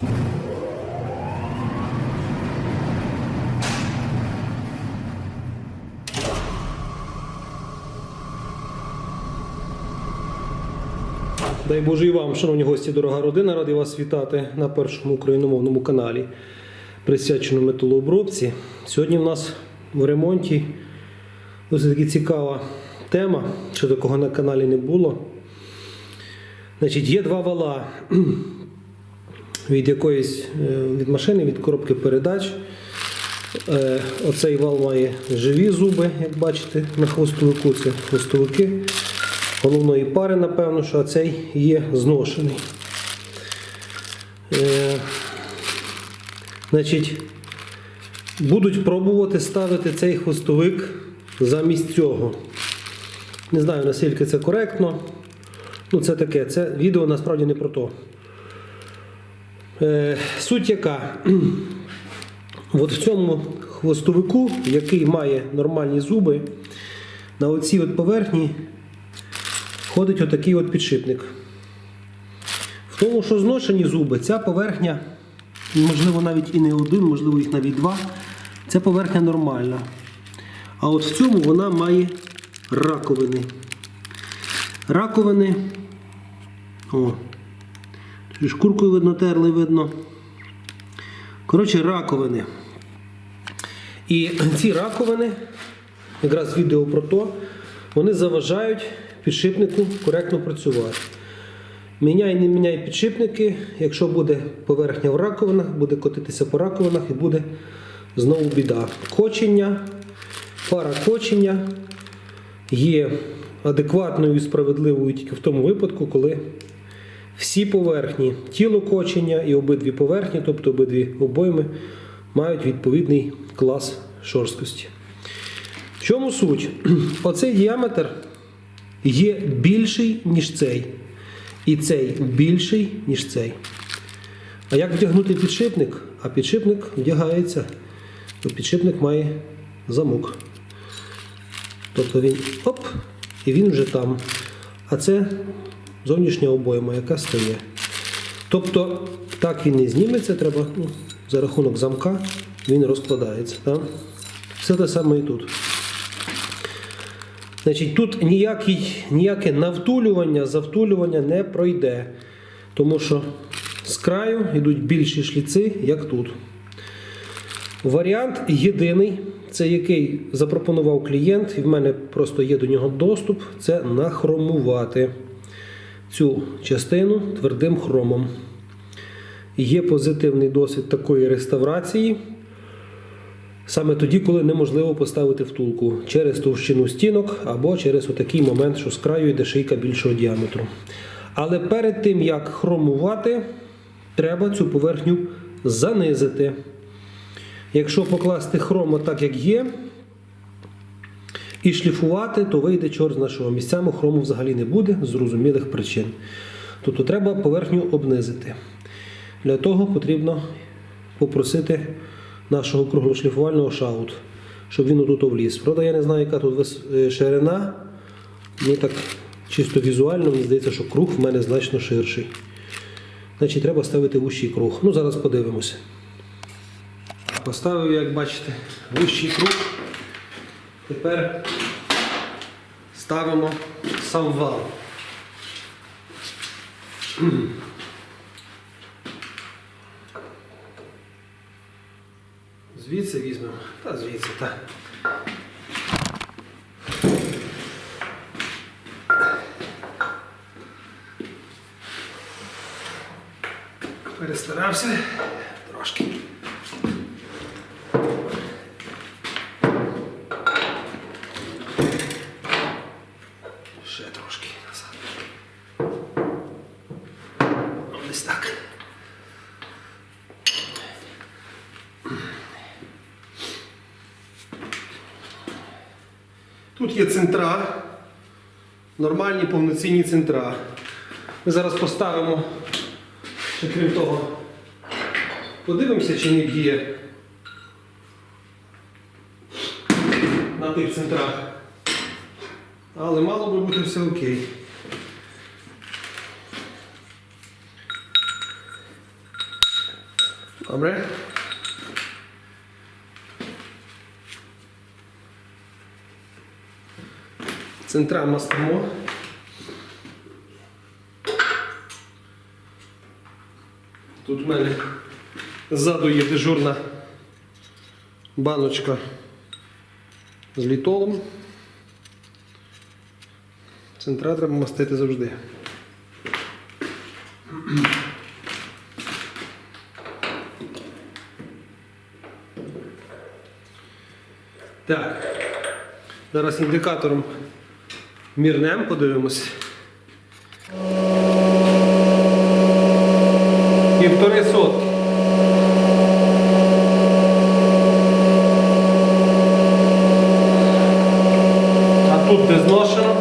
Дай Боже і вам, шановні гості, дорога родина, радий вас вітати на першому україномовному каналі, присвяченому металообробці. Сьогодні в нас в ремонті досить таки цікава тема, що такого на каналі не було. Значить, є два вала від якоїсь е, від машини, від коробки передач. Е, Оцей вал має живі зуби, як бачите, на хвостовику це хвостовики головної пари, напевно, що цей є зношений. Е, значить, будуть пробувати ставити цей хвостовик замість цього. Не знаю, наскільки це коректно. Ну, це таке, це відео насправді не про то. Е, суть яка? От в цьому хвостовику, який має нормальні зуби, на оцій от поверхні ходить отакий от підшипник. В тому, що зношені зуби, ця поверхня, можливо, навіть і не один, можливо, їх навіть два, ця поверхня нормальна. А от в цьому вона має раковини. Раковини. О, тут шкуркою видно, терли видно. Коротше, раковини. І ці раковини, якраз відео про то, вони заважають підшипнику коректно працювати. Міняй, не міняй підшипники, якщо буде поверхня в раковинах, буде котитися по раковинах і буде знову біда. Кочення, пара кочення є адекватною і справедливою тільки в тому випадку, коли всі поверхні, тіло кочення і обидві поверхні, тобто обидві обойми, мають відповідний клас шорсткості. В чому суть? Оцей діаметр є більший, ніж цей. І цей більший, ніж цей. А як вдягнути підшипник? А підшипник вдягається. То підшипник має замок. Тобто він оп, і він вже там. А це зовнішня обойма, яка стає. Тобто, так він не зніметься, треба ну, за рахунок замка він розкладається. Так? Все те саме і тут. Значить, тут ніякий, ніяке навтулювання, завтулювання не пройде, тому що з краю йдуть більші шліци, як тут. Варіант єдиний, це який запропонував клієнт, і в мене просто є до нього доступ, це нахромувати цю частину твердим хромом. Є позитивний досвід такої реставрації. Саме тоді, коли неможливо поставити втулку через товщину стінок або через отакий момент, що з краю йде шийка більшого діаметру. Але перед тим, як хромувати, треба цю поверхню занизити. Якщо покласти хром так, як є, і шліфувати, то вийде чорт з нашого місцями хрому взагалі не буде з зрозумілих причин. Тобто треба поверхню обнизити. Для того потрібно попросити нашого круглошліфувального шаут, щоб він отут вліз. Правда, я не знаю, яка тут е, ширина. Мені так чисто візуально, мені здається, що круг в мене значно ширший. Значить, треба ставити вущий круг. Ну, зараз подивимося. Поставив, як бачите, вущий круг. Тепер ставимо сам вал. Звідси візьмемо. Та звідси, так. Перестарався трошки. Ще трошки назад. Ось так. Тут є центра, нормальні повноцінні центра. Ми зараз поставимо, ще крім того, подивимося, чи не б'є на тих центрах. Але мало би бути все окей. Добре. Центра мастимо. Тут в мене ззаду є дежурна баночка з літолом. Центра треба мастити завжди. Так. Зараз індикатором мірнем, подивимось. Півтори сотки. А тут де зношено.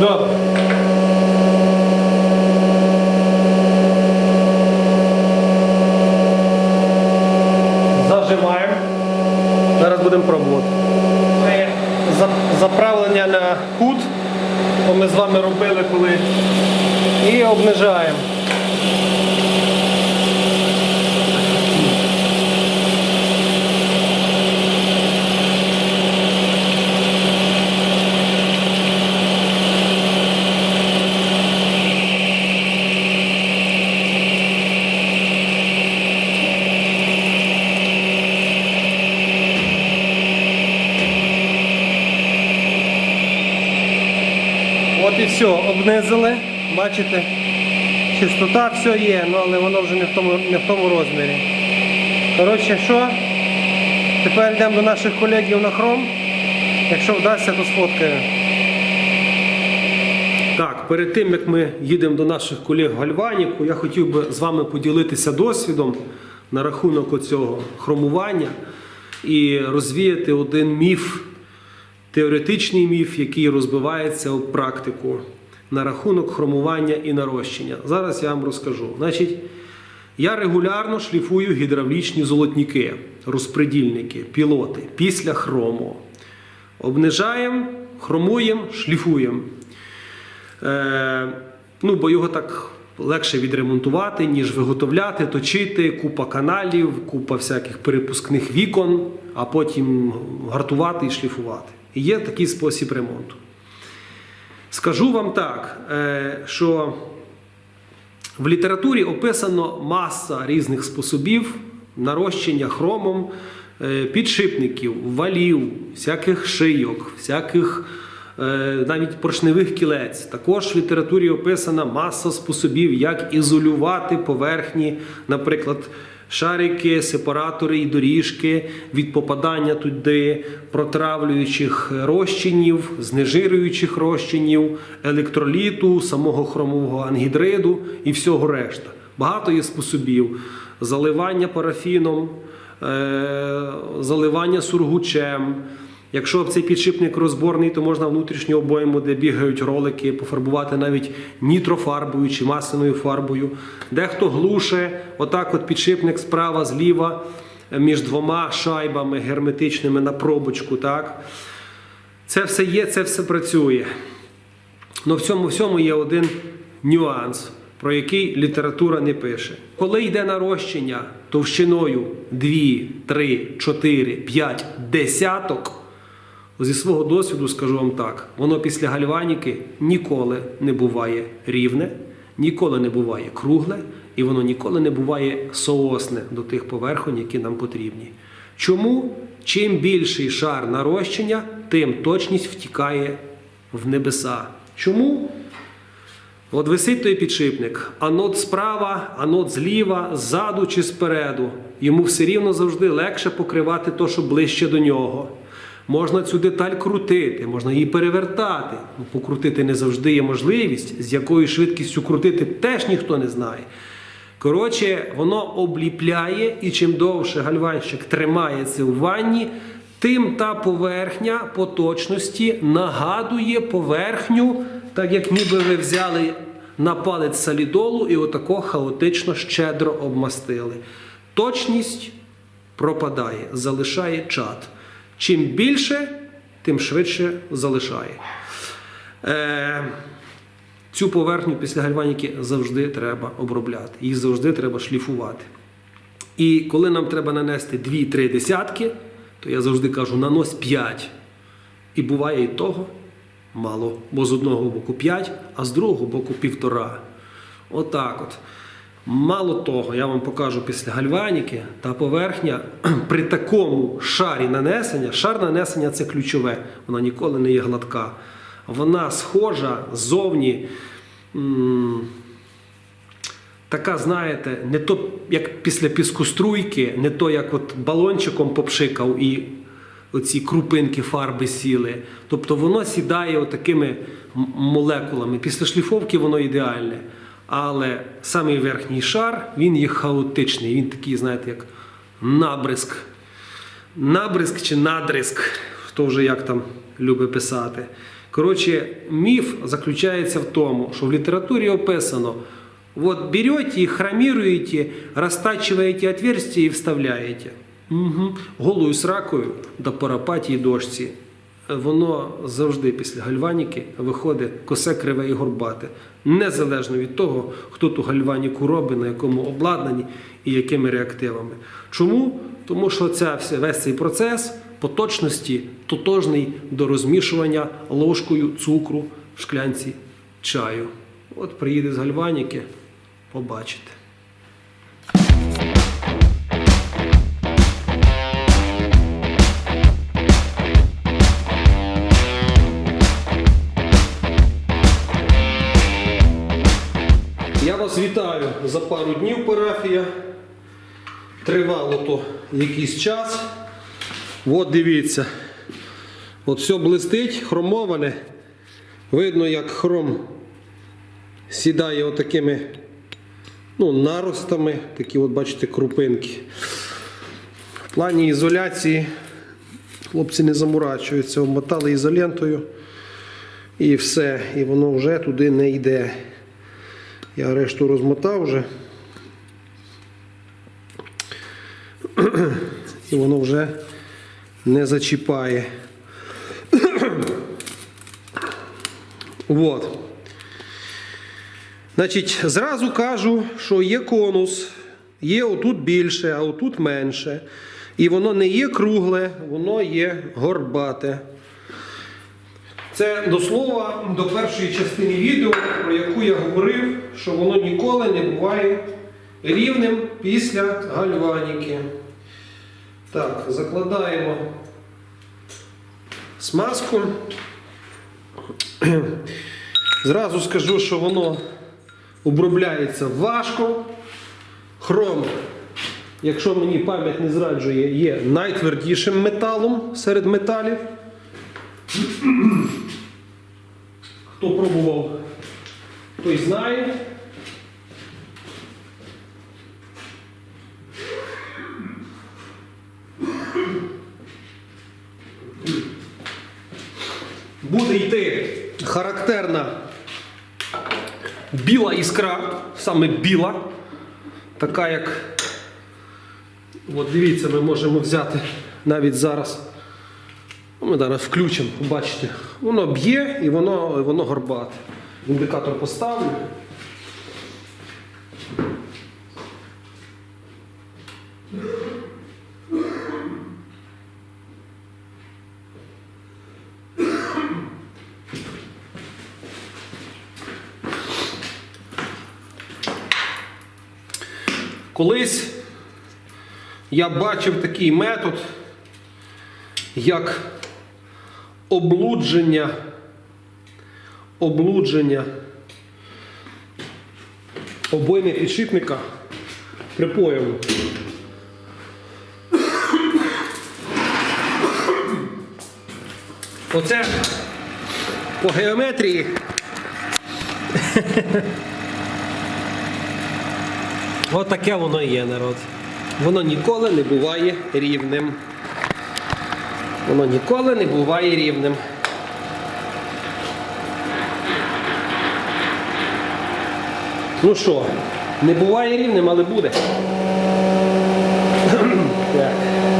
Добре. Зажимаємо. Зараз будемо пробувати. Це за- заправлення на кут, то ми з вами робили коли. І обнижаємо. От і все, обнизили. Бачите, чистота все є, ну, але воно вже не в тому, не в тому розмірі. Коротше, що? Тепер йдемо до наших колегів на хром. Якщо вдасться, то сфоткаю. Так, перед тим як ми їдемо до наших колег в Гальваніку, я хотів би з вами поділитися досвідом на рахунок оцього хромування і розвіяти один міф, теоретичний міф, який розбивається в практику на рахунок хромування і нарощення. Зараз я вам розкажу. Значить, я регулярно шліфую гідравлічні золотники, розпредільники, пілоти після хрому. Обнижаємо, хромуємо, шліфуємо. Е, ну, бо його так легше відремонтувати, ніж виготовляти, точити, купа каналів, купа всяких перепускних вікон, а потім гартувати і шліфувати. Є такий спосіб ремонту. Скажу вам так, е, що в літературі описано маса різних способів нарощення хромом е, підшипників, валів, всяких шийок, всяких е, навіть поршневих кілець. Також в літературі описана маса способів, як ізолювати поверхні, наприклад. Шарики, сепаратори і доріжки від попадання туди протравлюючих розчинів, знежирюючих розчинів, електроліту, самого хромового ангідриду і всього решта. Багато є способів заливання парафіном, е, заливання сургучем. Якщо цей підшипник розборний, то можна внутрішню обойму, де бігають ролики, пофарбувати навіть нітрофарбою чи масляною фарбою. Дехто глуше, отак от підшипник справа, зліва, між двома шайбами герметичними на пробочку. Так? Це все є, це все працює. Але в цьому всьому є один нюанс, про який література не пише. Коли йде нарощення товщиною 2, 3, 4, 5 десяток, зі свого досвіду скажу вам так: воно після гальваніки ніколи не буває рівне, ніколи не буває кругле, і воно ніколи не буває соосне до тих поверхонь, які нам потрібні. Чому? Чим більший шар нарощення, тим точність втікає в небеса. Чому? От висить той підшипник, анод справа, анод зліва, ззаду чи спереду. Йому все рівно завжди легше покривати то, що ближче до нього. Можна цю деталь крутити, можна її перевертати. Ну, Покрутити не завжди є можливість, з якою швидкістю крутити теж ніхто не знає. Коротше, воно обліпляє, і чим довше гальванщик тримається в ванні, тим та поверхня по точності нагадує поверхню, так як ніби ви взяли на палець салідолу і отако хаотично щедро обмастили. Точність пропадає, залишає чат. Чим більше, тим швидше залишає. Е, цю поверхню після гальваніки завжди треба обробляти. Її завжди треба шліфувати. І коли нам треба нанести 2-3 десятки, то я завжди кажу, нанось 5. І буває і того мало. Бо з одного боку 5, а з другого боку 1,5. Отак от. Мало того, я вам покажу після гальваніки, та поверхня при такому шарі нанесення, шар нанесення це ключове, вона ніколи не є гладка. Вона схожа ззовні. Така, знаєте, не то як після піскоструйки, не то як от балончиком попшикав і оці крупинки фарби сіли. Тобто воно сідає отакими молекулами. Після шліфовки воно ідеальне. Але самий верхній шар він є хаотичний. Він такий, знаєте, як набризк. Набризк чи надризк, хто вже як там любить писати. Коротше, міф заключається в тому, що в літературі описано, вот берете и хромируете, растачиваете отверстие и вставляете. Угу. Голою сракою до парапатії дошці. Воно завжди після гальваніки виходить косе криве і горбате. Незалежно від того, хто ту гальваніку робить, на якому обладнанні і якими реактивами. Чому? Тому що ця, весь цей процес по точності тотожний до розмішування ложкою цукру в шклянці чаю. От приїде з гальваніки, побачите. За пару днів парафія. Тривало то якийсь час. От дивіться. От все блистить, хромоване. Видно, як хром сідає отакими ну, наростами, такі, от бачите, крупинки. В плані ізоляції хлопці не замурачуються, обмотали ізолентою і все. І воно вже туди не йде. Я решту розмотав вже. І воно вже не зачіпає. Вот. Значить, зразу кажу, що є конус, є отут більше, а отут менше. І воно не є кругле, воно є горбате. Це до слова до першої частини відео, про яку я говорив, що воно ніколи не буває рівним після гальваніки. Так, закладаємо смазку. Зразу скажу, що воно обробляється важко. Хром, якщо мені пам'ять не зраджує, є найтвердішим металом серед металів. Хто пробував, той знає. Буде йти характерна біла іскра, саме біла, така як, от дивіться, ми можемо взяти навіть зараз. Ну, Ми зараз включимо, бачите, воно б'є і воно, воно горбате. Індикатор поставлю. Колись я бачив такий метод, як облудження, облудження обойми підшипника припоєм. Оце по геометрії. Отаке воно і є, народ. Воно ніколи не буває рівним. Воно ніколи не буває рівним. Ну що, не буває рівним, але буде. Так,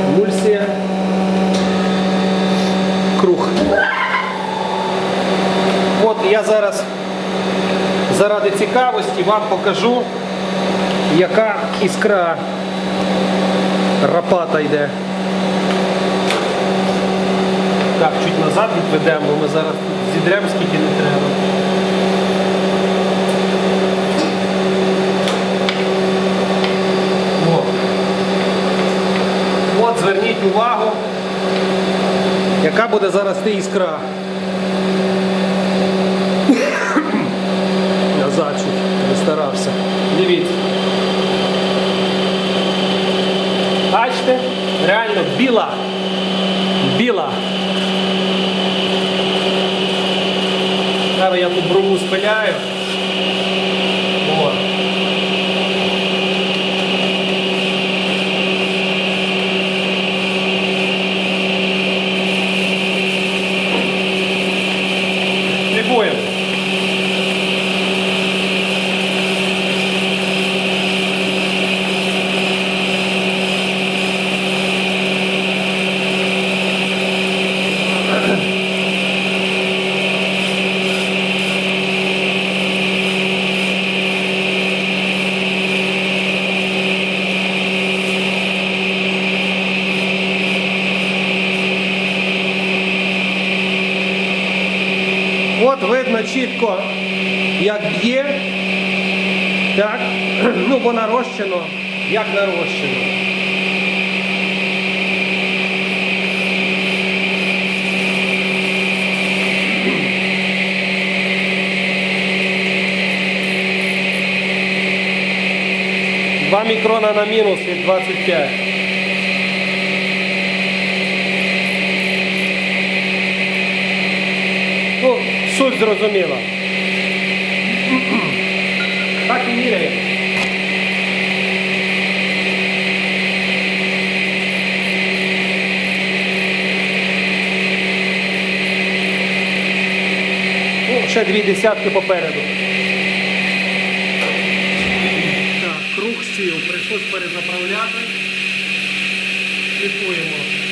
Емульсія. Круг. От я зараз заради цікавості вам покажу, яка іскра рапата йде. Так, чуть назад відведемо, ми зараз зідремо скільки не треба. От зверніть увагу, яка буде зараз ти іскра. Назад чуть не старався. Дивіться. Бачите? Реально. Біла. Зараз я тут брову спиляю. О. Сліпуємо. От видно чітко, б'є. Так, ну бо нарощено, як нарощено. Два мікрона на мінус від 25. Ну, суть зрозуміла. Так і міряє. Ну, ще дві десятки попереду. Так, круг сіл. Прийшлось перезаправляти. Слідкуємо.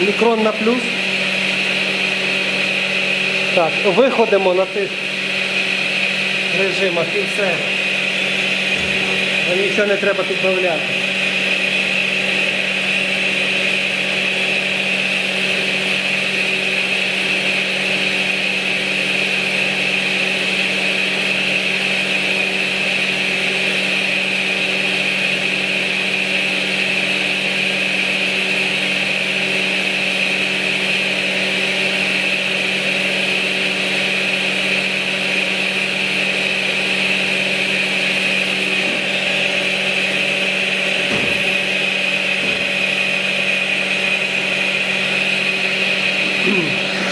Мікрон на плюс. Так, виходимо на тих режимах і все. Нічого не треба підбавляти.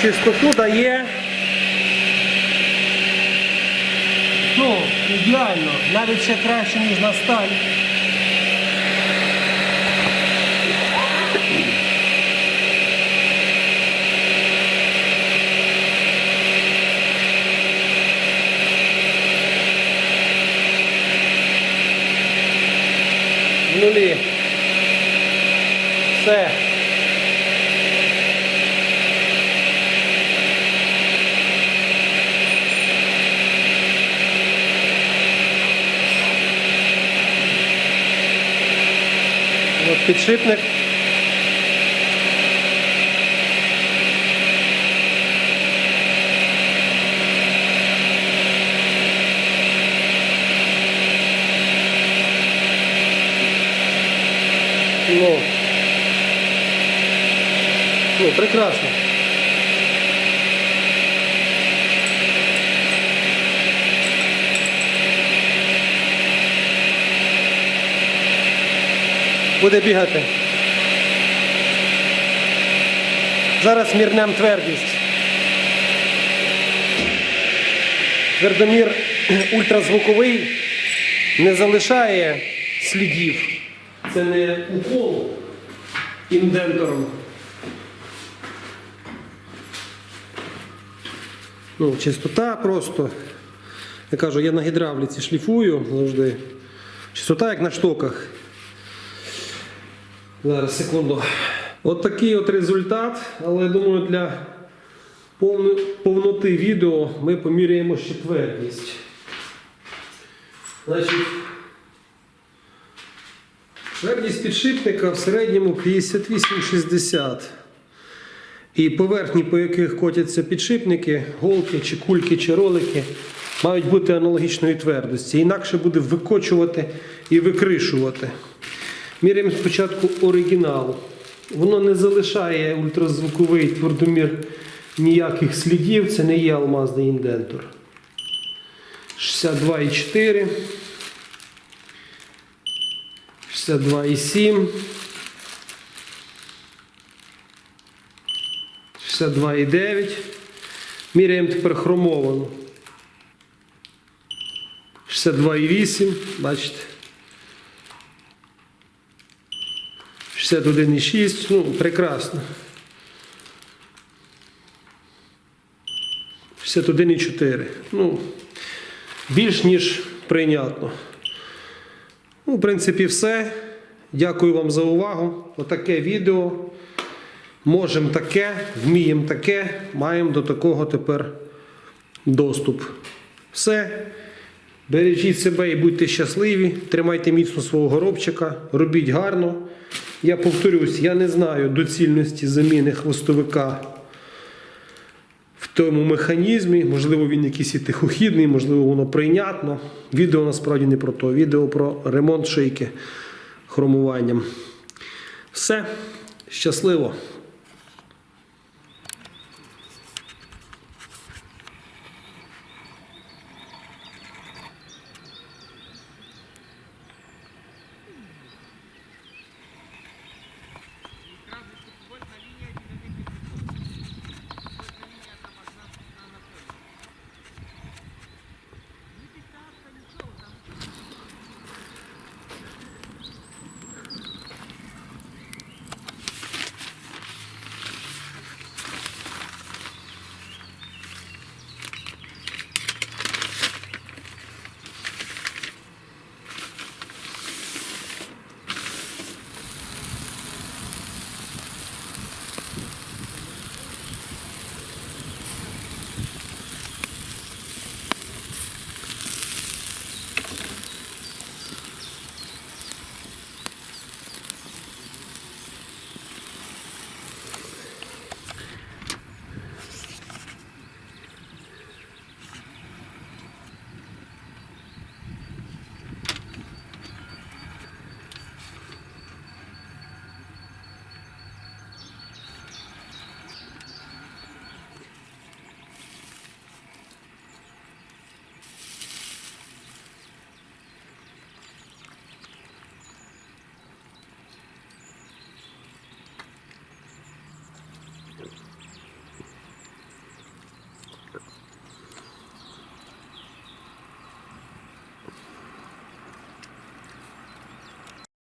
Чистоту дає. Ну, ідеально, навіть ще краще, ніж на сталь. Нулі. Все. От підшипник. Ну, ну, прекрасно. Буде бігати. Зараз мірнем твердість. Твердомір ультразвуковий не залишає слідів. Це не укол індентором. Ну, чистота просто. Я кажу, я на гідравліці шліфую завжди. Чистота як на штоках. Зараз, секунду. От такий от результат, але я думаю, для повноти відео ми поміряємо ще твердість. Значить, твердість підшипника в середньому 58-60. І поверхні, по яких котяться підшипники, голки чи кульки чи ролики, мають бути аналогічної твердості. Інакше буде викочувати і викришувати. Міряємо спочатку оригінал. Воно не залишає ультразвуковий твердомір ніяких слідів, це не є алмазний індентор. 62,4. 62,7. 62,9. Міряємо тепер хромовану. 62,8. Бачите. 61,6. Ну, прекрасно. 61,4. Ну, більш ніж прийнятно. Ну, в принципі, все. Дякую вам за увагу. Отаке відео. Можемо таке, вміємо таке, маємо до такого тепер доступ. Все. Бережіть себе і будьте щасливі, тримайте міцно свого горобчика, робіть гарно. Я повторюсь, я не знаю доцільності заміни хвостовика в тому механізмі. Можливо, він якийсь і тихохідний, можливо, воно прийнятно. Відео насправді не про то. Відео про ремонт шийки хромуванням. Все, щасливо!